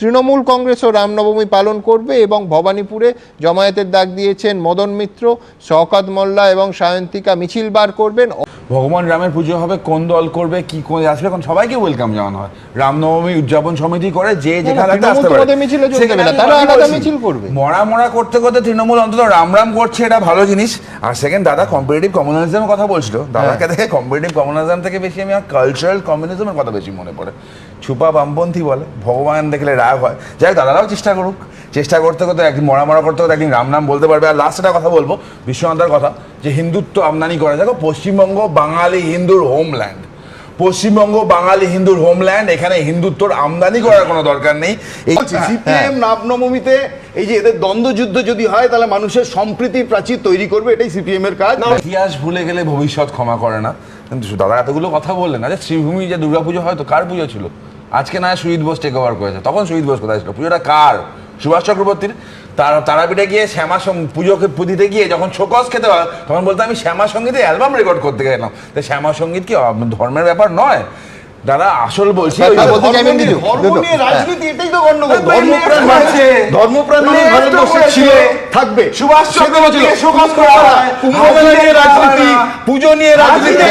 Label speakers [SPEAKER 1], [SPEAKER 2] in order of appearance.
[SPEAKER 1] তৃণমূল কংগ্রেসও রামনবমী পালন করবে এবং ভবানীপুরে জমায়েতের ডাক দিয়েছেন মদন মিত্র শওকত মোল্লা এবং সায়ন্তিকা মিছিল বার করবেন।
[SPEAKER 2] ভগবান রামের পুজো হবে কোন দল করবে কি কোন আসবে এখন সবাইকে ওয়েলকাম জানানো হয়। রামনবমী উদযাপন সমিতি করে যে যেখানে আসতে পারে।
[SPEAKER 1] তোমাদের মিছিলে তারা আলাদা করবে।
[SPEAKER 2] মরা মরা করতে করতে তৃণমূল অন্তত রাম রাম করছে এটা ভালো জিনিস। আর সেকেন্ড দাদা কম্পিটিটিভ কমিউনিজমের কথা বলছিল। দাদাকে দেখে কম্পিটিটিভ কমিউনিজম থেকে বেশি আমি কালচারাল কমিউনিজমের কথা বেশি মনে পড়ে। ছুপা বামপন্থী বলে ভগবান দেখলে রাগ হয় যাই হোক, দাদারাও চেষ্টা করুক। চেষ্টা করতে করতে একদিন মরা মরা করতে করতে একদিন রাম নাম বলতে পারবে। আর লাস্ট একটা কথা বলব বিশ্বনাথার কথা যে হিন্দুত্ব আমদানি করা। দেখো পশ্চিমবঙ্গ বাঙালি হিন্দুর হোমল্যান্ড পশ্চিমবঙ্গ বাঙালি হিন্দুর হোমল্যান্ড এখানে হিন্দুত্বর আমদানি করার কোনো দরকার নেই। এই
[SPEAKER 3] সিপিএম রামনবমীতে এই যে এদের দ্বন্দ্বযুদ্ধ যদি হয় তাহলে মানুষের সম্প্রীতির প্রাচীর তৈরি করবে। এটাই সিপিএম এর কাজ।
[SPEAKER 2] ইতিহাস ভুলে গেলে ভবিষ্যৎ ক্ষমা করে না। কিন্তু দাদা এতগুলো কথা বললেন আচ্ছা শ্রীভূমি যে দুর্গাপুজো হয় তো কার পুজো ছিল? আজকে না সুজিত বোস টেক ওভার করেছে। তখন সুজিত বোস কোথায় ছিল? পুজোটা কার? সুভাষ চক্রবর্তীর। তার তারাপীঠে গিয়ে শ্যামা পুজোকে পুঁদিতে গিয়ে যখন শোকজ খেতে হয় তখন বলতো আমি শ্যামা সঙ্গীতে অ্যালবাম রেকর্ড করতে গেলাম। তো শ্যামা সংগীত কি ধর্মের ব্যাপার নয়? দাদা আসল বলছি
[SPEAKER 1] হ্যাঁ,
[SPEAKER 3] থাকবে।
[SPEAKER 2] সুভাষ
[SPEAKER 3] পুজো নিয়ে রাজনীতি